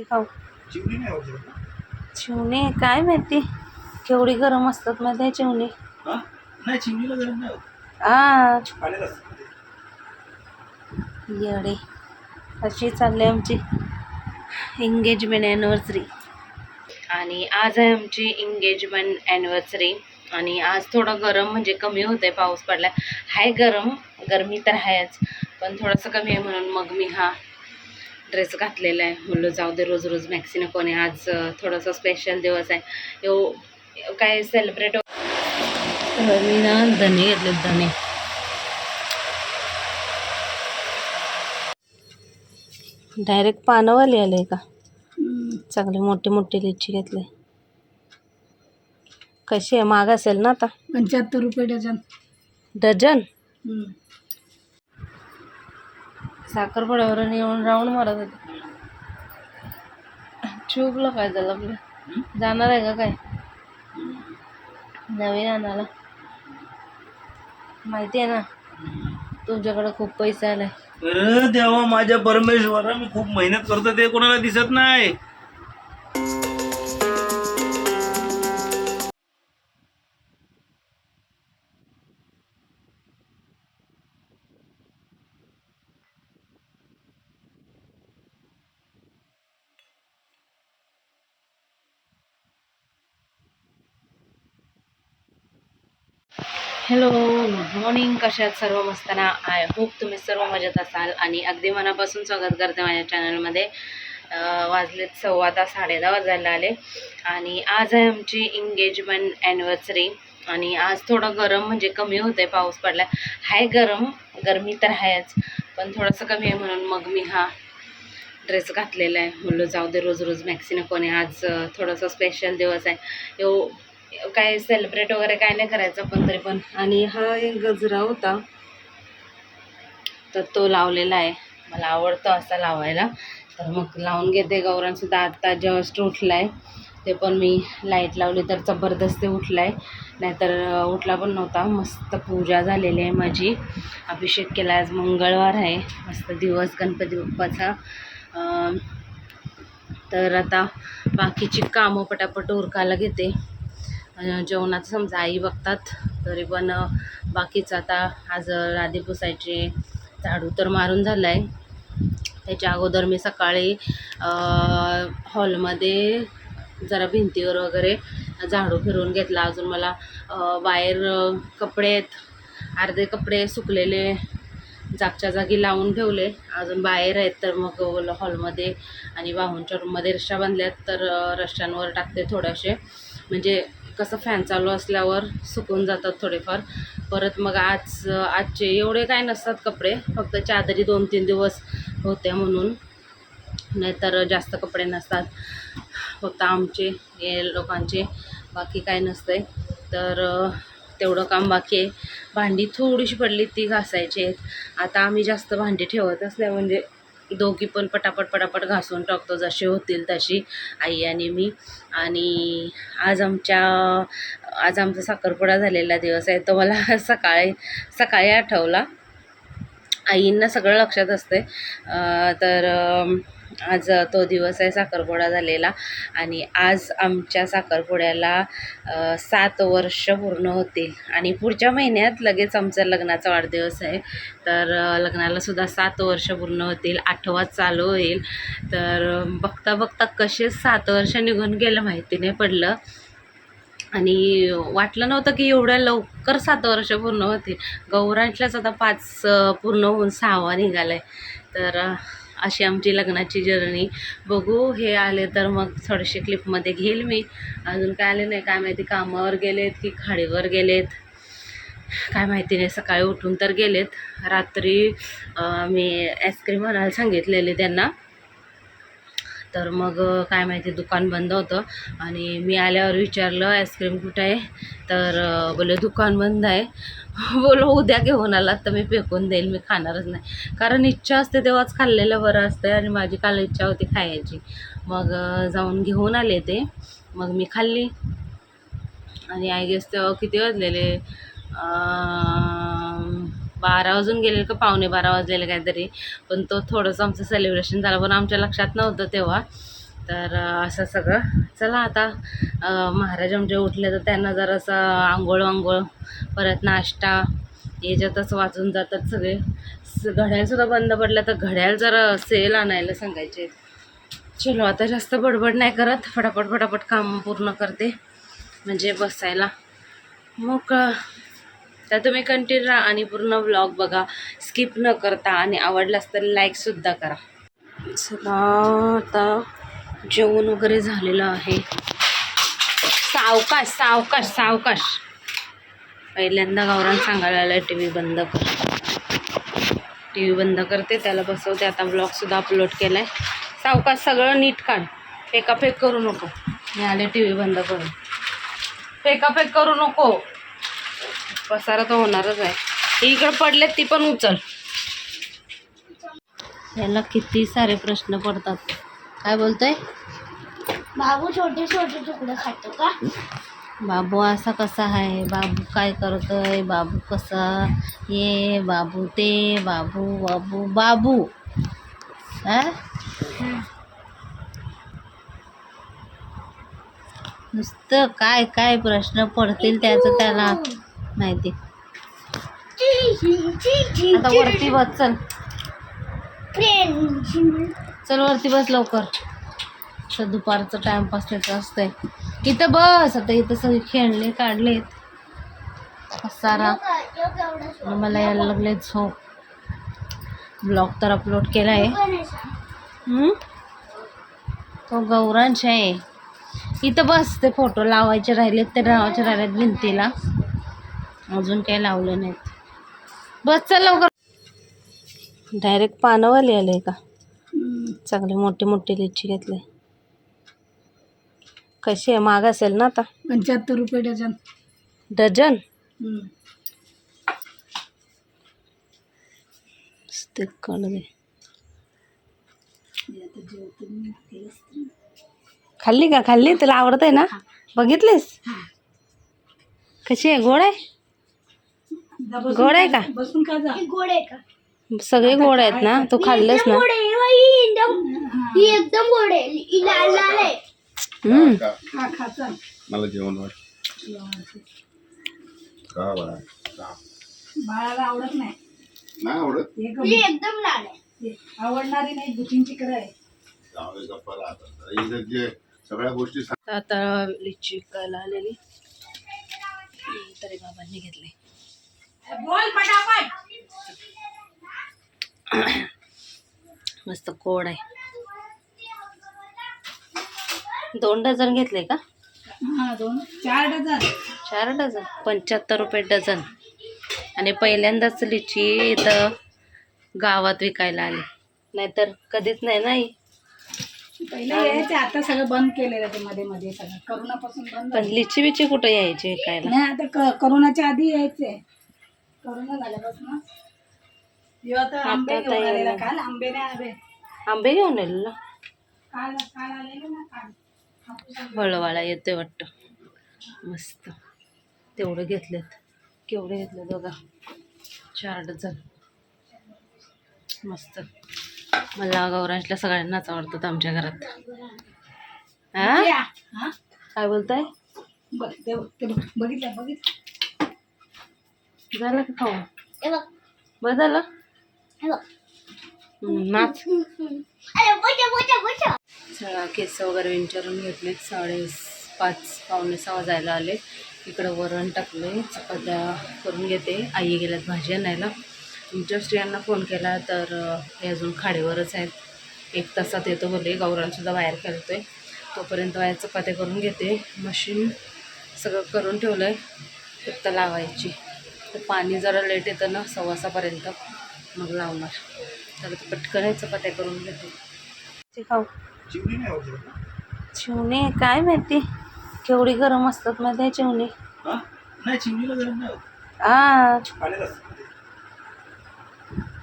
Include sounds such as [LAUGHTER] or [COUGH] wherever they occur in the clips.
खाऊ चिवणे काय माहिती? केवढी गरम असतात माहिती आहे चिवणे? हा. येडे. अशी चालली आमची एंगेजमेंट ॲनिव्हर्सरी आणि आज आहे आमची एंगेजमेंट ॲनिव्हर्सरी आणि आज थोडं गरम म्हणजे कमी होतं आहे पाऊस पडला हाय गरम गरमी तर आहेच पण थोडंसं कमी आहे म्हणून मग मी हा ड्रेस घातलेला आहे. म्हणलं जाऊ दे रोज रोज मॅक्सी नको आणि आज थोडंसं स्पेशल दिवस आहे. यो काय सेलिब्रेट मी ना धने घेतले धने. डायरेक्ट पानवाली आले का? चांगले मोठे मोठे लिची घेतले. कशी आहे? महाग असेल ना आता? पंच्याहत्तर रुपये डझन. डझन? साखरपुड्यावरून येऊन राऊंड मारत होते. चुकलं काय झालं आपलं? जाणार आहे का काय? नवीन आणायला. माहिती आहे ना तुमच्याकडे खूप पैसा आलाय. अरे देवा माझ्या परमेश्वरा मी खूप मेहनत करतो ते कोणाला दिसत नाही. हॅलो गुड मॉर्निंग कशात सर्व मस्तना आय होप तुम्ही सर्व मजेत असाल आणि अगदी मनापासून स्वागत करते माझ्या चॅनलमध्ये वाजलेत सव्वा तास साडे दहा वाजायला आले. आणि आज आहे आमची एंगेजमेंट ॲनिव्हर्सरी आणि आज थोडं गरम म्हणजे कमी होतं आहे पाऊस पडला आहे गरम गरमी तर आहेच. पण थोडंसं कमी आहे म्हणून मग मी हा ड्रेस घातलेला आहे. म्हणलं जाऊ दे रोज रोज मॅक्सी नको आणि आज थोडंसं स्पेशल दिवस आहे. यो काय सेलिब्रेट वगैरे काय नाही करायचं पण तरी पण. आणि हा एक गजरा होता. तर तो लावलेला आहे. मला आवडतो असा लावायला. तर मग लावून घेते. गौरांसुद्धा आत्ता जस्ट उठला आहे ते पण मी लाइट लावली तर जबरदस्ती उठला आहे नाहीतर उठला पण नव्हता. मस्त पूजा झालेली आहे माझी. अभिषेक केला आज मंगळवार आहे. मस्त दिवस गणपती बाप्पाचा. तर आता बाकीची कामं पटापट उरकायला घेते. जेवणाचं समजा आई बघतात तरी पण बाकीचं आता आज लादी पुसायचे झाडू तर मारून झाला आहे त्याच्या अगोदर मी सकाळी हॉलमध्ये जरा भिंतीवर वगैरे झाडू फिरवून घेतला. अजून मला बाहेर कपडे आहेत. अर्धे कपडे सुकलेले जागच्या जागी लावून ठेवले. अजून बाहेर आहेत तर मग हॉलमध्ये आणि वाहूनच्या रूममध्ये रश्या बांधल्यात. तर अं, रश्यांवर टाकते थोडेसे. म्हणजे कसं फॅन चालू असल्यावर सुकून जातात थोडेफार. परत मग आज आजचे एवढे काय नसतात कपडे फक्त चादरी दोन तीन दिवस होत्या म्हणून. नाहीतर जास्त कपडे नसतात. फक्त आमचे हे लोकांचे बाकी काय नसतंय. तर तेवढं काम बाकी आहे. भांडी थोडीशी पडली ती घासायची आहेत. आता आम्ही जास्त भांडी ठेवतच नाही म्हणजे दोघी पण पटापट पटापट घासून टाकतो जसे होतील तशी. आई आणि मी. आणि आज आमच्या आज आमचा साखरपुडा झालेला दिवस आहे तो मला [LAUGHS] सकाळी सकाळी आठवला. आईंना सगळं लक्षात असते तर आज तो दिवस आहे साखरपुडा झालेला. आणि आज आमच्या साखरपुड्याला सात वर्ष पूर्ण होतील. आणि पुढच्या महिन्यात लगेच आमचा लग्नाचा वाढदिवस आहे. तर लग्नालासुद्धा लग्नाला सुद्धा सात वर्ष पूर्ण होतील. आठवा चालू होईल. तर बघता बघता कसे सात वर्ष निघून गेलं माहिती नाही पडलं. आणि वाटलं नव्हतं की एवढ्या लवकर सात वर्ष पूर्ण होतील. गौरांतल्याच आता पाच पूर्ण होऊन सहावा निघाला आहे तर अशी आमची लग्नाची जर्नी बघू हे आले तर मग थोडेसे क्लिपमध्ये घेईल मी. अजून काय आले नाही काय माहिती कामावर गेलेत की खाडीवर गेलेत. काय माहिती नाही सकाळी उठून तर गेलेत. रात्री मी आईस्क्रीम आणायला सांगितलेले त्यांना. तर मग काय माहिती दुकान बंद होतं. आणि मी आल्यावर विचारलं आईस्क्रीम कुठं आहे? तर अ, बोले दुकान बंद आहे. [LAUGHS] बोलो उद्या घेऊन आलात तर मी फेकून देईल मी खाणारच नाही. कारण इच्छा असते तेव्हाच खाल्लेलं बरं असतं आणि माझी काल इच्छा होती खायची. मग जाऊन घेऊन आले ते. मग मी खाल्ली. आणि आय गेस तेव्हा किती वाजलेले? बारा वाजून गेले का पावणे बारा वाजलेले काहीतरी. पण तो थोडंसं आमचं सेलिब्रेशन झालं. पण आमच्या लक्षात नव्हतं तेव्हा. तर असं सगळं. चला आता महाराज आमचे उठले तर त्यांना जरासं आंघोळ आंघोळ परत नाश्ता याच्यातच वाचून जातात सगळे. स- घड्याळसुद्धा बंद पडलं तर घड्याळ जरा सेल आणायला सांगायचे. चलो आता जास्त बडबड नाही करत. फटाफट फटाफट काम पूर्ण करते. म्हणजे बसायला. मग तर तुम्ही कंटिन्यू राहा आणि पूर्ण व्लॉग बघा. स्किप न करता आणि आवडलास तर लाईकसुद्धा करा. चला आता जेवण वगैरे झालेलं आहे. सावकाश सावकाश सावकाश. पहिल्यांदा गावरान सांगायला आलं टी व्ही बंद कर. टी व्ही बंद करते त्याला बसवते. आता ब्लॉगसुद्धा अपलोड केला आहे सावकाश सगळं नीट काढ. फेकाफेक करू नको. मी आले टी व्ही बंद करून. फेकाफेक करू नको. पसारा तर होणारच आहे. इकडं पडलेत ती पण उचल. याला किती सारे प्रश्न पडतात. काय बोलतोय? बाबू छोटे छोटे तुकडे खातो का? बाबू असा कसा आहे? बाबू काय करतोय? बाबू कसा ये बाबू ते बाबू बाबू बाबू. हा? नुसतं काय काय प्रश्न पडतील त्याचं त्याला माहिती. आता वरती बस चल वरती बस लवकर. तर दुपारचं टाइमपास त्याचं असतंय. इथं बस आता इथं सगळे खेळले काढलेत. सारा मला यायला लागले झोप. ब्लॉग तर अपलोड केला आहे तो गौरांश आहे. इथं बस ते फोटो लावायचे राहिलेत ते लावायचे राहिलेत भिंतीला. अजून काही लावलं नाहीत. बस चल लवकर. डायरेक्ट पानवाली आलं आहे का? चांगले मोठे मोठे लिची घेतले. कशी आहे? महाग असेल ना आता? पंच्याहत्तर रुपये डझन. डझन? खाल्ली का? खाल्ली? तुला आवडत आहे ना बघितलीस? कशी आहे? गोड आहे? गोड आहे का? बसून का जा. गोड आहे का? सगळे गोड आहेत ना? तू खाल्लंस ना? गोड आहे ही एकदम ही. एकदम गोड आहे. ही लाल लाल आहे. हम्म. हा खा चल. मला जेवण वाट का बरं बाळाला आवडत नाही. नाही आवडत? ही एकदम लाल आहे. आवडणारी नाही बुचिन तिकडे आहे. जाऊ दे गप्पा राहतात इथं जे सगळ्या गोष्टी सांग- आता लिची आलेली. तरी बाबांनी घेतली. बोल पटापट. [COUGHS] मस्त कोड आहे. दोन डझन घेतले का? हा दोन. चार डझन. चार डझन. पंच्याहत्तर रुपये डझन. आणि पहिल्यांदाच लिची इथं गावात विकायला आली. नाहीतर कधीच नाही नाही पहिले यायचे आता सगळं बंद केलेलं ते मध्ये मध्ये सगळं. करोनापासून बंद पण लिची बिची कुठं यायची विकायला? नाही आता क- करोनाच्या आधी यायचे. करोना झाल्यापासून आता आंबे आता घेऊन आलेला. येणार. काल आंबे नाही आले. आंबे घेऊन येईल ना काल काल आलेले ना काल. हापूस आंबे. हळूवाळा येतोय वाटतं. मस्त. तेवढे घेतलेत. केवढे घेतले बघा. चार डझन. मस्त. मला गौरांशला सगळ्यांनाच आवडतात आमच्या घरात. हा? काय बोलताय? बघ ते. बघितलं बघितलं. झालं का खाऊ हे बघ. बरं झालं? नाच. सगळा केस वगैरे विंचारून घेतले. साडे पाच पावणे सहा जायला आले. इकडं वरण टाकले. चपात्या करून घेते. आई गेल्यात भाजी आणायला. जस्ट यांना फोन केला तर हे अजून खाडीवरच आहेत. एक तासात येतो बोलले. गावरानसुद्धा बाहेर खेळतोय. तोपर्यंत बाहेर चपात्या करून घेते. मशीन सगळं करून ठेवलं आहे फक्त लावायची. तर पाणी जरा लेट येतं ना सव्वासापर्यंत मग लावणार. तर पटकन चपात्या करून घेते. खाऊ? चिवणे काय माहिती? केवढी गरम असतात माहिती आहे चिवणे हा?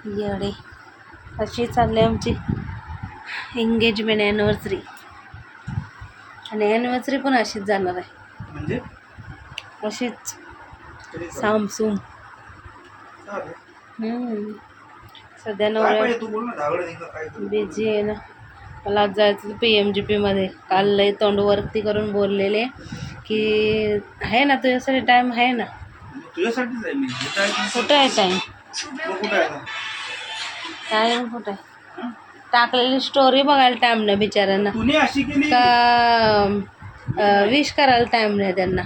येडे. अशी चालली आमची एंगेजमेंट ॲनिव्हर्सरी आणि ॲनिव्हर्सरी पण अशीच जाणार आहे. म्हणजे? अशीच. सामसूम. हम्म. सध्या नवऱ्या? बिझी आहे ना. मला आज जायचं पी एम जी पीमध्ये काल लय तोंड वरती करून बोललेले की आहे ना तुझ्यासाठी टाईम आहे ना. कुठं आहे टाईम? टाईम कुठं आहे टाकलेली स्टोरी बघायला टाईम नाही बिचाऱ्यांना. का विश करायला टाईम नाही त्यांना.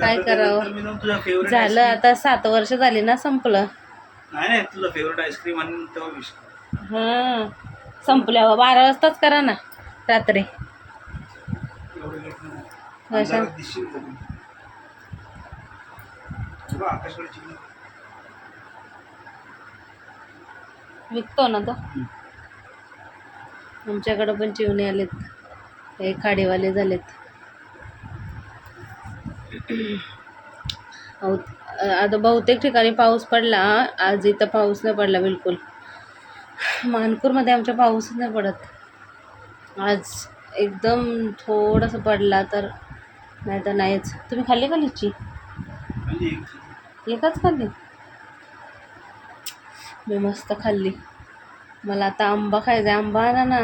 काय करावं? झालं आता सात वर्ष झाली ना संपलं. नाही नाही फेवरेट आईस्क्रीम आणि तेव्हा. हां संपल्यावर बारा वाजताच करा ना रात्री एवढं लेट नको. कशा? अंधारात दिसशील कधी. तुला आकाशवाणी चिमणी. विकतो ना तो आमच्याकडं पण चिवणे आलेत हे खाडीवाले झालेत [CLEARS THROAT] अहो, आता बहुतेक ठिकाणी पाऊस पडला आज इथं पाऊस नाही पडला बिलकुल. मानपूरमध्ये आमच्या पाऊसच नाही पडत. आज एकदम थोडंसं पडला तर नाही तर नाहीच. तुम्ही खाल्ली का लिची? एकच खाल्ली? मी मस्त खाल्ली. मला आता आंबा खायचा आहे. आंबा आणा ना.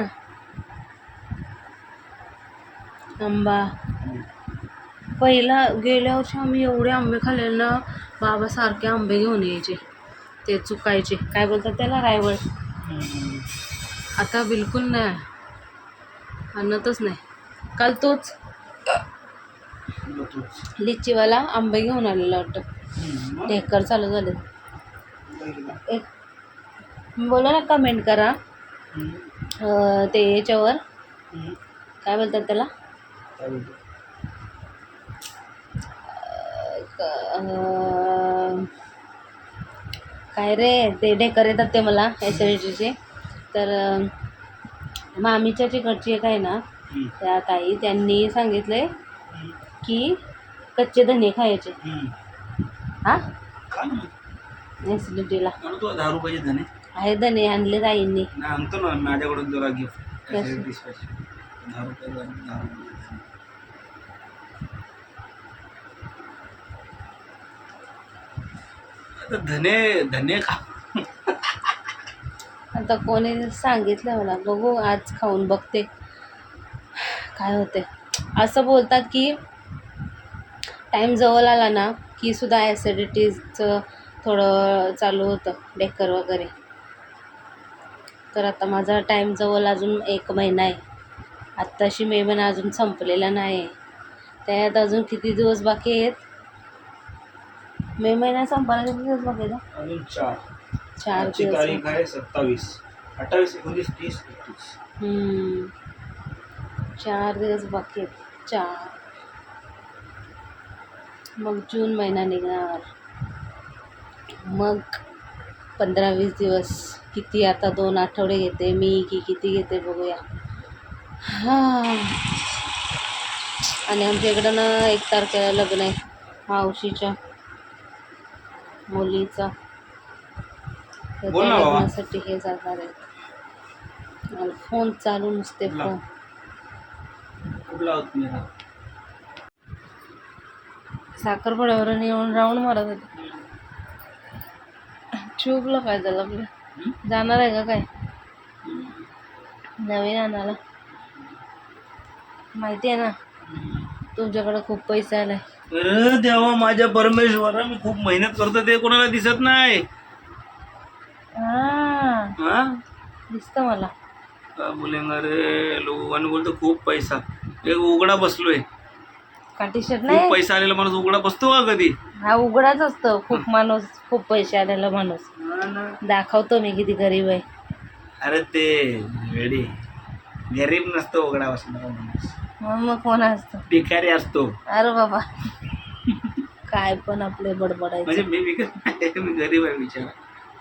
आंबा. पहिला गेल्या वर्षी आम्ही एवढे आंबे खाल्लेले ना बाबा सारखे आंबे घेऊन यायचे. ते चुकायचे. काय बोलतात त्याला? रायवळ. आता बिलकुल नाही. आणतच नाही. काल तोच. लिच्चीवाला लिचीवाला आंबे घेऊन आलेला वाटतं. ढेकर चालू झाले. एक बोला ना कमेंट करा. ते याच्यावर. काय बोलतात त्याला? काय रे ते ढेकर येतात ते मला ॲसिडिटीचे तर अं, मामीच्या तिकडची एक आहे ना. त्या ताई त्यांनी सांगितले. की कच्चे धने खायचे. हा? दहा रुपयाचे धने. आहे धने आणले ताईंनी. आणतो ना माझ्याकडून जरा गिफ्ट कसं? दहा रुपये दहा रुपये आता धने धने खा. आता कोणी सांगितलं मला बघू आज खाऊन बघते. काय होते. असं बोलतात की टाईम जवळ आला ना की सुद्धा ॲसिडिटीजचं थोडं चालू होतं डेकर वगैरे. तर आता माझा टाईम जवळ अजून एक महिना आहे. आत्ताशी मे महिना अजून संपलेला नाही आहे त्यात अजून किती दिवस बाकी आहेत? मे महिना संपायला किती दिवस बाकी आहेत अजून चार. चार आजची दिवस. तारीख आहे सत्तावीस. अठ्ठावीस एकोणतीस तीस एकतीस. हम्म. चार दिवस बाकी आहेत. चार. मग जून महिना निघणार. मग पंधरा वीस दिवस. किती आता दोन आठवडे घेते मी की किती घेते बघूया. हां. आणि आमच्या इकडं ना एक तारखेला लग्न आहे मावशीच्या. मुलीचं. लग्नासाठी हे जाणार आहेत. फोन चालू नुसते. फोन. कुठला आहोत तुम्ही आता? साखरपुड्यावर येऊन राऊंड मारत होते. चुकलं काय झालं आपलं? जाणार आहे का काय? नवीन आणायला. माहिती आहे ना? तुमच्याकडे खूप पैसा आलाय अरे देवा माझ्या परमेश्वरा मी खूप मेहनत करतो ते कोणाला दिसत नाही. हा. हा? दिसतं मला. का बोलेंगा रे लोक आणि बोलतो खूप पैसा. एक उघडा बसलोय. शर्ट खूप नाही? पैसा आलेला माणूस उघडा बसतो का कधी? हा उघडाच असतो. खूप माणूस खूप पैसे आलेला माणूस. दाखवतो मी किती गरीब आहे. अरे ते वेडी. गरीब नसतो उघडा बसणारा माणूस. मग मग कोण असतो? भिकारी असतो. अरे बाबा. काय पण आपले म्हणजे बडबडायचं मी विकत नाही मी गरीब आहे बिचारा.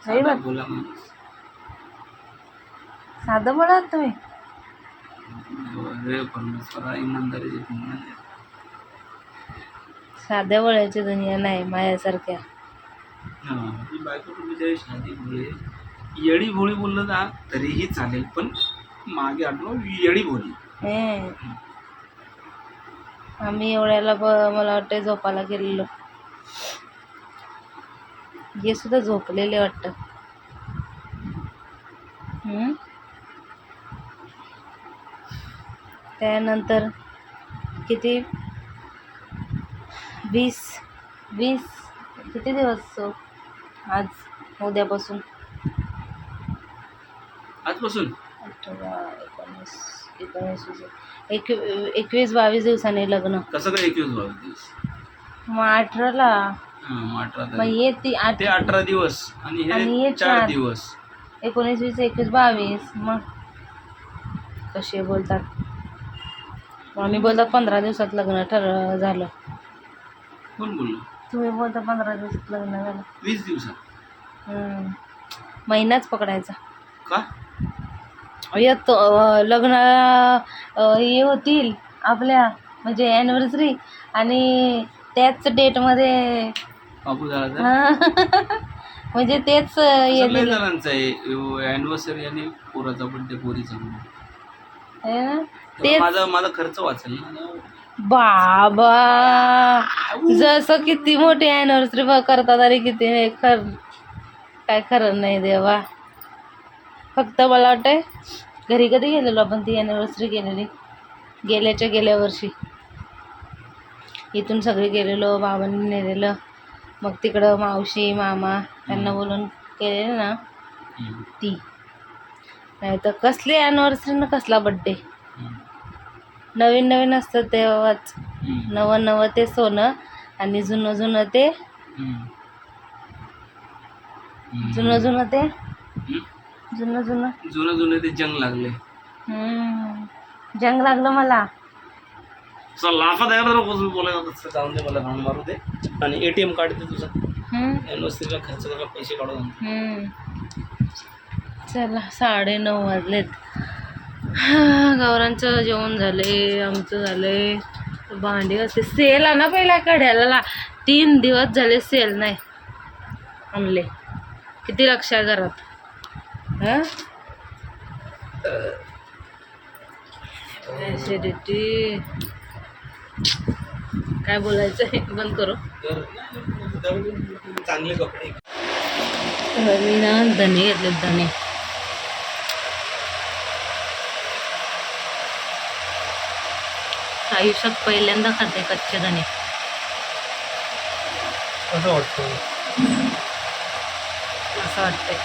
गरीब आहे? साधा बोला माणूस. साधं बोला तुम्ही. अरे परमेश्वरा इमानदारीची किंमत आहे. साध्या वळ्याची दुनिया नाही माझ्यासारख्या. हा ती बायको पण बिचारी शादी भोळी येडी भोळी बोललं ना तरीही चालेल पण मागे आठवलं येडी भोळी हे. आम्ही एवढ्याला ब मला वाटतं झोपायला गेलेलो. हे सुद्धा झोपलेले वाटतं? त्यानंतर किती? वीस. वीस? किती दिवस आज उद्यापासून. आजपासून? अठरा एकोणीस एकोणीस एक एकवीस बावीस दिवसांनी लग्न. कसं काय एकवीस बावीस दिवस? मग अठराला. हां मग अठरा मग तारीख ये ती आठ ते अठरा दिवस आणि आणि हे हे चार चार. दिवस. एकोणीस वीस एकवीस बावीस. मग कसे बोलतात? मग आम्ही बोलतात पंधरा दिवसात लग्न ठर झालं. कोण बोललो? तुम्ही बोलता पंधरा दिवसात लग्न झालं. वीस दिवसात? हम्म. महिनाच पकडायचा. का? येतो अं, हे होतील आपल्या म्हणजे ॲनिव्हर्सरी आणि त्याच डेटमध्ये बापू झाला तर? [LAUGHS] म्हणजे तेच हे दिलं. जणांचं आहे. अॅनिव्हर्सरी आणि पोराचा बड्डे पोरीचा. ना? तेच. माझा माझा खर्च वाचेल ना. बाबा जसं किती मोठी अॅनिव्हर्सरी करतात आणि किती हे खर काय खरं नाही देवा. फक्त मला वाटतंय घरी कधी गेलेलो आपण ती अॅनिव्हर्सरी केलेली गेल्याच्या गेल्या वर्षी इथून सगळे गेलेलो बाबांनी नेलेलं मग तिकडं मावशी मामा त्यांना बोलून केलेलं ना. ती नाही तर कसली अॅनिव्हर्सरी ना कसला बड्डे. नवीन नवीन असतं तेव्हाच. नवं नवं ते सोनं आणि जुनं जुनं ते. जुनं जुनं ते. जुनं जुनं. जुनं जुनं ते जंग लागले. हम्म. जंग लागलं मला. चल लाफा नको बोलायला तसं जाऊन दे मला राऊंड मारू दे. आणि एटीएम कार्ड दे तुझा. हम्म. खर्च करायला पैसे काढून आण. हम्म. चला साडे नऊ वाजलेत. गौरांचं जेवण झाले आमचं झालंय भांडी असते सेल ना पहिला कड्याला तीन दिवस झाले सेल नाही. आणले. किती लक्षात घरात? हं? काय बोलायचं आहे? बंद करू. चांगले कपडे. मी ना धने घेतले धने. आयुष्यात पहिल्यांदा खाते कच्चे धने. कसं वाटतं असं वाटतंय.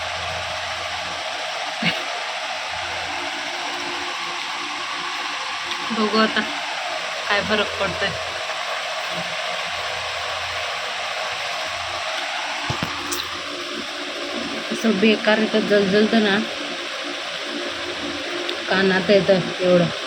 बघू आता काय फरक पडतोय. असं बेकार इथं जलजलतं ना. कानात येतं एवढं.